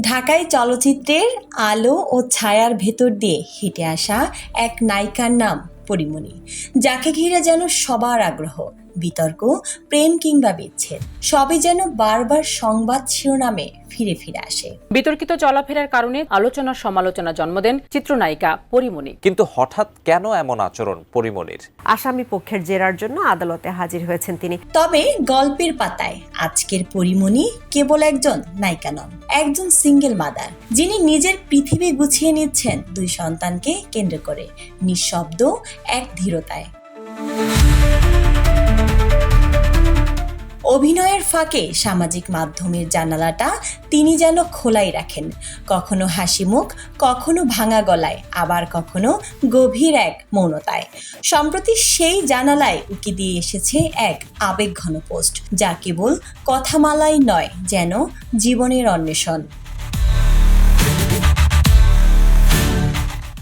ঢাকাই চলচ্চিত্রের আলো ও ছায়ার ভেতর দিয়ে হেঁটে আসা এক নায়িকার নাম পরিমণি, যাকে ঘিরে যেন সবার আগ্রহ। বিতর্ক প্রেম কিংবা বিচ্ছেদ সবই যেন বারবার সংবাদ শিরোনামে ফিরে ফিরে আসে। বিতর্কিত চলাফেরার কারণে আলোচনা সমালোচনা জন্ম দেন চিত্রনায়িকা পরিমণি। কিন্তু হঠাৎ কেন এমন আচরণ পরিমণির? আসামি পক্ষের জেরার জন্য আদালতে হাজির হয়েছেন তিনি। তবে গল্পের পাতায় আজকের পরিমণি কেবল একজন নায়িকা নন একজন সিঙ্গেল মাদার যিনি নিজের পৃথিবী গুছিয়ে নিচ্ছেন দুই সন্তানকে কেন্দ্র করে নিঃশব্দ এক ধীরতায়। অভিনয়ের ফাঁকে সামাজিক মাধ্যমের জানালাটা তিনি যেন খোলাই রাখেন। কখনো হাসি মুখ, কখনো ভাঙা গলায়, আবার কখনো গভীর এক মৌনতায়। সম্প্রতি সেই জানালায় উকি দিয়ে এসেছে এক আবেগঘন পোস্ট, যা কেবল কথামালাই নয়, যেন জীবনের অন্বেষণ।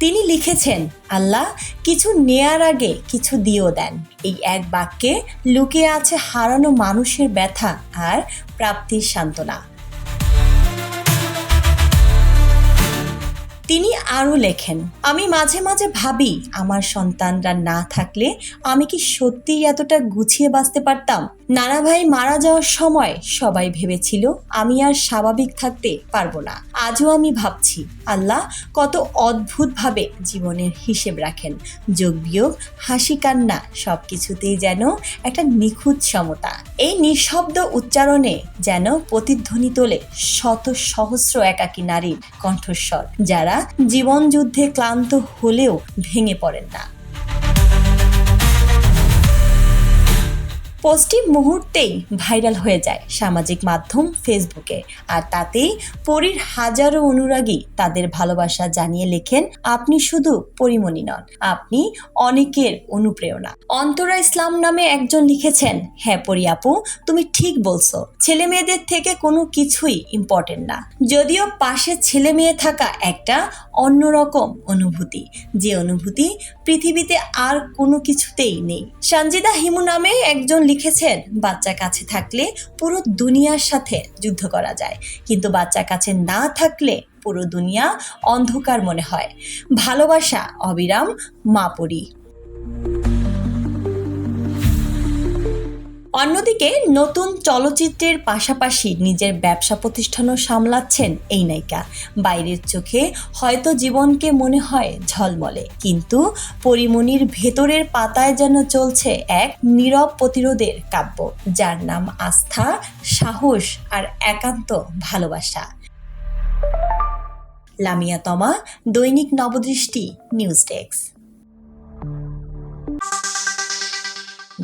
তিনি লিখেছেন, আল্লাহ কিছু নেয়ার আগে কিছু দিয়েও দেন। এই এক বাক্যে লুকিয়ে আছে হারানো মানুষের ব্যথা আর প্রাপ্তির সান্ত্বনা। তিনি আরও লেখেন, আমি মাঝে মাঝে ভাবি, আমার সন্তানরা না থাকলে আমি কি সত্যিই এতটা গুছিয়ে বাঁচতে পারতাম? নানা ভাই মারা যাওয়ার সময় সবাই ভেবেছিল, আমি আর স্বাভাবিক থাকতে পারব না। আজও আমি ভাবছি, আল্লাহ কত অদ্ভুতভাবে জীবনের হিসেব রাখেন। যোগ বিয়োগ, হাসি কান্না সব কিছুতেই যেন একটা নিখুঁত সমতা। এই নিঃশব্দ উচ্চারণে যেন প্রতিধ্বনি তোলে শত সহস্র একাকী নারীর কণ্ঠস্বর, যারা জীবন যুদ্ধে ক্লান্ত হলেও ভেঙে পড়েন না। পোস্টটি মুহূর্তেই ভাইরাল হয়ে যায় সামাজিক মাধ্যম ফেসবুকে। আর তাতেই পরীর হাজারো অনুরাগী তাদের ভালোবাসা জানিয়ে লেখেন, আপনি শুধু পরিমণি নন, আপনি অনেকের অনুপ্রেরণা। অন্তরা ইসলাম নামে একজন লিখেছেন হ্যাঁ পরি আপু, তুমি ঠিক বলছো, ছেলে মেয়েদের থেকে কোনো কিছুই ইম্পর্টেন্ট না। যদিও পাশে ছেলে মেয়ে থাকা একটা অন্যরকম অনুভূতি, যে অনুভূতি পৃথিবীতে আর কোনো কিছুতেই নেই। সঞ্জিদা হিমু নামে একজন লিখেছেন, বাচ্চা কাছে থাকলে পুরো দুনিয়ার সাথে যুদ্ধ করা যায়। কিন্তু বাচ্চা কাছে না থাকলে পুরো দুনিয়া অন্ধকার মনে হয়। ভালোবাসা, অবিরাম মাপরি অন্যদিকে নতুন চলচ্চিত্রের পাশাপাশি নিজের ব্যবসা প্রতিষ্ঠানও সামলাচ্ছেন এই নায়িকা। বাইরের চোখে হয়তো জীবনকে মনে হয় ঝলমলে, কিন্তু পরিমণির ভেতরের পাতায় যেন চলছে এক নীরব প্রতিরোধের কাব্য, যার নাম আস্থা, সাহস আর একান্ত ভালোবাসা। লামিয়া তমা, দৈনিক নবদৃষ্টি নিউজ ডেস্ক